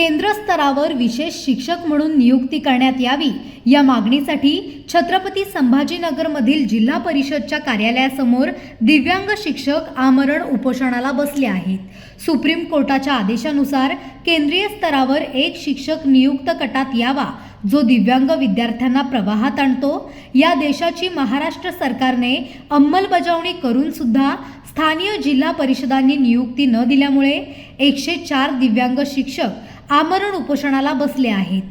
केंद्र स्तरावर विशेष शिक्षक म्हणून नियुक्ती करण्यात यावी या मागणीसाठी छत्रपती संभाजीनगरमधील जिल्हा परिषदच्या कार्यालयासमोर दिव्यांग शिक्षक आमरण उपोषणाला बसले आहेत. सुप्रीम कोर्टाच्या आदेशानुसार केंद्रीय स्तरावर एक शिक्षक नियुक्त कटात यावा जो दिव्यांग विद्यार्थ्यांना प्रवाहात आणतो. या देशाची महाराष्ट्र सरकारने अंमलबजावणी करून सुद्धा स्थानीय जिल्हा परिषदांनी नियुक्ती न दिल्यामुळे एकशे चार दिव्यांग शिक्षक आमरण उपोषणाला बसले आहेत.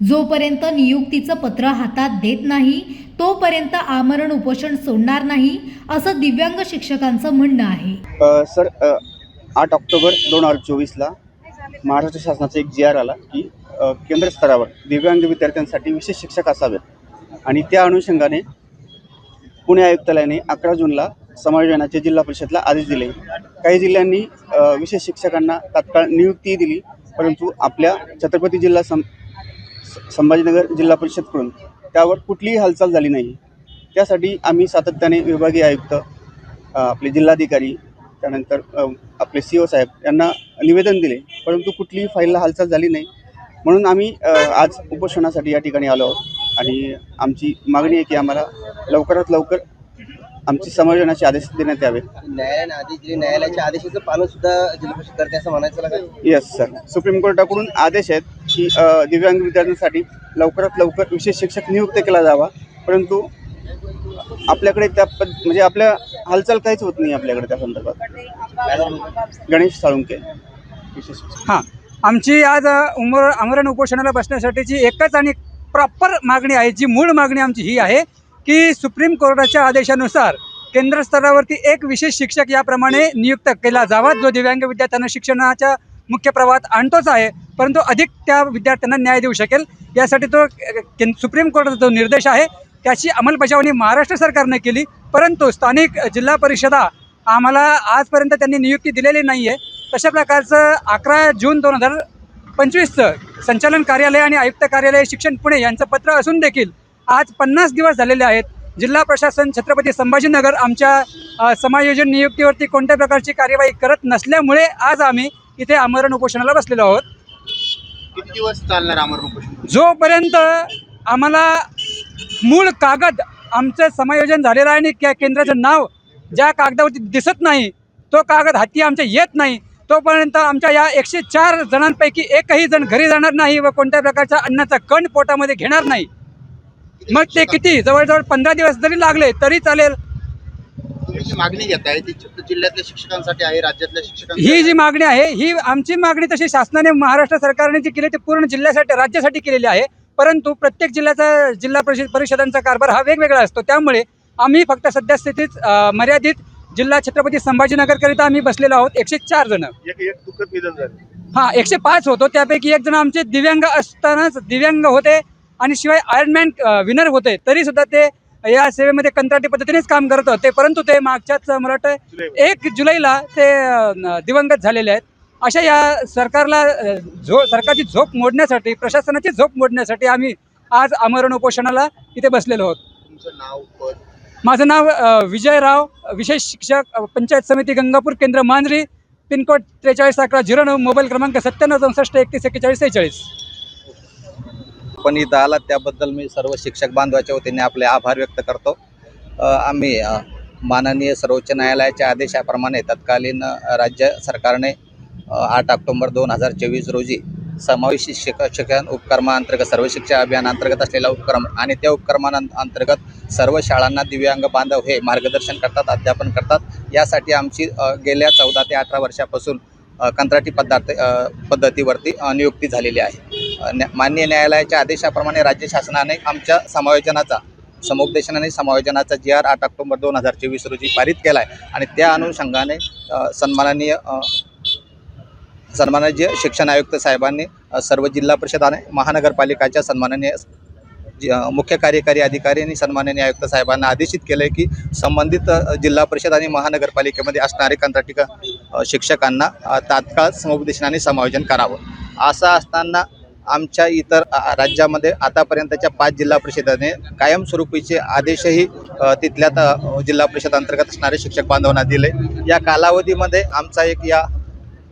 जोपर्यंत नियुक्तीचं पत्र हातात देत नाही तोपर्यंत आमरण उपोषण सोडणार नाही असं दिव्यांग शिक्षकांचं म्हणणं आहे. सर आठ ऑक्टोबर दोन हजार चोवीसला महाराष्ट्र शासनाचा एक जी आर आला की केंद्र स्तरावर दिव्यांग विद्यार्थ्यांसाठी विशेष शिक्षक असावेत. आणि त्या अनुषंगाने पुणे आयुक्तालयाने अकरा जूनला समायोजनाचे जिल्हा परिषदला आदेश दिले. काही जिल्ह्यांनी विशेष शिक्षकांना तात्काळ नियुक्ती दिली परंतु आपल्या छत्रपती जिल्हा सम संभाजीनगर जिल्हा परिषदकडून त्यावर कुठलीही हालचाल झाली नाही. त्यासाठी आम्ही सातत्याने विभागीय आयुक्त आपले जिल्हाधिकारी त्यानंतर आपले सी ओ साहेब यांना निवेदन दिले परंतु कुठलीही फाईलला हालचाल झाली नाही. म्हणून आम्ही आज उपोषणासाठी या ठिकाणी आलो आहोत आणि आमची मागणी आहे की आम्हाला लवकरात लवकर आमची समायोजनाचे आदेश देण्यात यावे न्यायालयाने आदेश दिले. न्यायालयाच्या आदेशाचं पालन सुद्धा जिल्हा परिषद करते असं म्हणायचं येस सर सुप्रीम कोर्टाकडून आदेश आहेत. की दिव्यांग विद्यार्थ्यांसाठी लवकरात लवकर विशेष शिक्षक नियुक्त केला जावा. परंतु आपल्याकडे त्या पद म्हणजे आपल्या हालचाल काहीच होत नाही आपल्याकडे त्या संदर्भात. गणेश साळुंके. विशेष हां. आमची आज उमर आमरण उपोषणाला बसण्यासाठीची एकच आणि प्रॉपर मागणी आहे जी मूळ मागणी आमची ही आहे की सुप्रीम कोर्टाच्या आदेशानुसार केंद्र स्तरावरती एक विशेष शिक्षक याप्रमाणे नियुक्त केला जावा जो दिव्यांग विद्यार्थ्यांना शिक्षणाच्या मुख्य प्रवाहात आणतोच आहे. परंतु अधिक त्या विद्यार्थ्यांना न्याय देऊ शकेल. यासाठी तो अ, सुप्रीम कोर्टाचा जो निर्देश आहे त्याची अंमलबजावणी महाराष्ट्र सरकारने केली. परंतु स्थानिक जिल्हा परिषदा आम्हाला आजपर्यंत त्यांनी नियुक्ती दिलेली नाही आहे तशा प्रकारचं अकरा जून दोन हजार पंचवीसचं संचालन कार्यालय आणि आयुक्त कार्यालय शिक्षण पुणे यांचं पत्र असून देखील आज पन्नास दिवस झालेले आहेत. जिल्हा प्रशासन छत्रपती संभाजीनगर आमच्या समायोजन नियुक्तीवरती कोणत्या प्रकारची कार्यवाही करत नसल्यामुळे आज आम्ही इथे आमरण उपोषणाला बसलेलो आहोत. किती दिवस चालणार आमरण उपोषण? जोपर्यंत आम्हाला मूळ कागद आमचं समायोजन झालेलं आहे आणि त्या केंद्राचं नाव ज्या कागदावरती दिसत नाही तो कागद हाती आमच्या येत नाही तोपर्यंत आमच्या या एकशे चार जणांपैकी एकही जण घरी जाणार नाही व कोणत्या प्रकारचा अन्नाचा कण पोटामध्ये घेणार नाही. मग ते किती? जवळजवळ पंधरा दिवस जरी लागले तरी चालेल. जी मागणी घेताय ती फक्त जिल्ह्यातल्या शिक्षकांसाठी आहे राज्यातल्या शिक्षकांसाठी ही जी मागणी आहे ही आमची मागणी तशी शासनाने महाराष्ट्र सरकारने जी केली ती पूर्ण जिल्ह्यासाठी राज्यासाठी केलेली आहे. परंतु प्रत्येक जिल्ह्याचा जिल्हा परिषद परिषदांचा कारभार हा वेगवेगळा असतो. त्यामुळे आम्ही फक्त सद्यस्थितीत अ, मर्यादित जिल्हा छत्रपती संभाजीनगरकरिता आम्ही बसलेलो आहोत. एकशे चार जण. हां एकशे पाच होतो. त्यापैकी एक जण आमचे दिव्यांग असतानाच दिव्यांग होते आणि शिवाय आयर्नमॅन विनर होते. तरी सुद्धा ते या सेवेमध्ये कंत्राटी पद्धतीनेच काम करत होते परंतु ते मागच्याच मला वाटतं एक जुलैला ते दिवंगत झालेले आहेत. अशा या सरकारला झो सरकारची झोप मोडण्यासाठी प्रशासनाची झोप मोडण्यासाठी आम्ही आज आमरण उपोषणाला इथे बसलेलो आहोत. तुमचं नाव पद? माझं नाव अ, विजयराव विशेष शिक्षक पंचायत समिती गंगापूर केंद्र मांजरी पिनकोड त्रेचाळीस अकरा झिरो नऊ मोबाईल क्रमांक सत्त्याण्णव चौसष्ट एकतीस एक्केचाळीस सेहेचाळीस. आपण इथं आलात त्याबद्दल मी सर्व शिक्षक बांधवाच्या वतीने आपले आभार व्यक्त करतो. आम्ही माननीय सर्वोच्च न्यायालयाच्या आदेशाप्रमाणे तत्कालीन राज्य सरकारने आठ ऑक्टोंबर दोन हजार चोवीस रोजी समावेश शिक शिक्षण उपक्रमाअंतर्गत सर्व शिक्षा अभियानांतर्गत असलेला उपक्रम आणि त्या उपक्रमांतर्गत सर्व शाळांना दिव्यांग बांधव हे मार्गदर्शन करतात अध्यापन करतात. यासाठी आमची गेल्या चौदा ते अठरा वर्षापासून कंत्राटी पदार्थ पद्धतीवरती नियुक्ती झालेली आहे. मान्य न्या- माननीय न्यायालयाच्या आदेशाप्रमाणे राज्य शासनाने आमच्या समायोजनाचा समुपदेशन आणि समायोजनाचा जी आर आठ ऑक्टोबर दोन हजार चोवीस रोजी पारित केला आहे आणि त्या अनुषंगाने सन्माननीय सन्माननीय शिक्षण आयुक्त साहेबांनी सर्व जिल्हा परिषद आणि महानगरपालिकाच्या सन्माननीय मुख्य कार्यकारी अधिकारी आणि सन्माननीय आयुक्त साहेबांना आदेशित केलं आहे की संबंधित जिल्हा परिषद आणि महानगरपालिकेमध्ये असणारे कंत्राटी शिक्षकांना तात्काळ समुपदेशनाने समायोजन करावं. असं असताना आमच्या इतर राज्यामध्ये आतापर्यंतच्या पाच जिल्हा परिषदाने कायमस्वरूपीचे आदेशही तिथल्या जिल्हा परिषद अंतर्गत असणारे शिक्षक बांधवांना दिले या कालावधीमध्ये आमचा एक या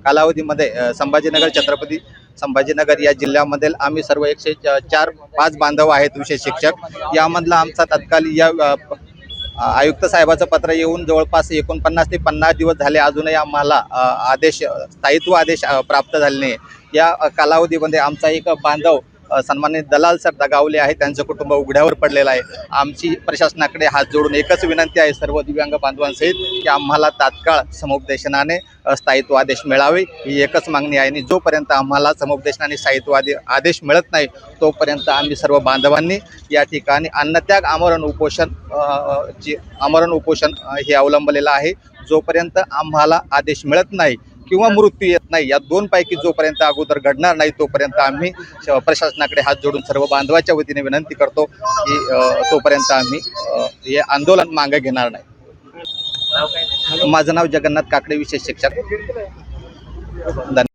कालावधीमध्ये संभाजीनगर छत्रपती संभाजीनगर या जिल्ह्यामधील आम्ही सर्व एकशे च- चार पाच बांधव आहेत विशेष शिक्षक. यामधला आमचा तत्काल या आयुक्त साहेबाचं पत्र येऊन जवळपास एकोणपन्नास ते पन्नास दिवस झाले. अजूनही आम्हाला आदेश स्थायित्व आदेश प्राप्त झाले नाही. या कालावधीमध्ये आमचा एक बांधव सन्मानित दलाल सर दगावले आहे त्यांचं कुटुंब उघड्यावर पडलेलं आहे. आमची प्रशासनाकडे हात जोडून एकच विनंती आहे सर्व दिव्यांग बांधवांसहित की आम्हाला तात्काळ समुपदेशनाने स्थायित्व आदेश मिळावे. ही एकच मागणी आहे आणि जोपर्यंत आम्हाला समुपदेशनाने स्थायित्व आदे आदेश मिळत नाही तोपर्यंत आम्ही सर्व बांधवांनी या ठिकाणी अन्नत्याग आमरण उपोषण जे आमरण उपोषण हे अवलंबलेलं आहे. जोपर्यंत आम्हाला आदेश मिळत नाही किंवा मृत्यू येत नाही. या दोनपैकी जोपर्यंत अगोदर घडणार नाही तोपर्यंत आम्ही प्रशासनाकडे हात जोडून सर्व बांधवाच्या वतीने विनंती करतो की तोपर्यंत आम्ही हे आंदोलन मागे घेणार नाही. माझं नाव जगन्नाथ काकडे विशेष शिक्षक. धन्यवाद.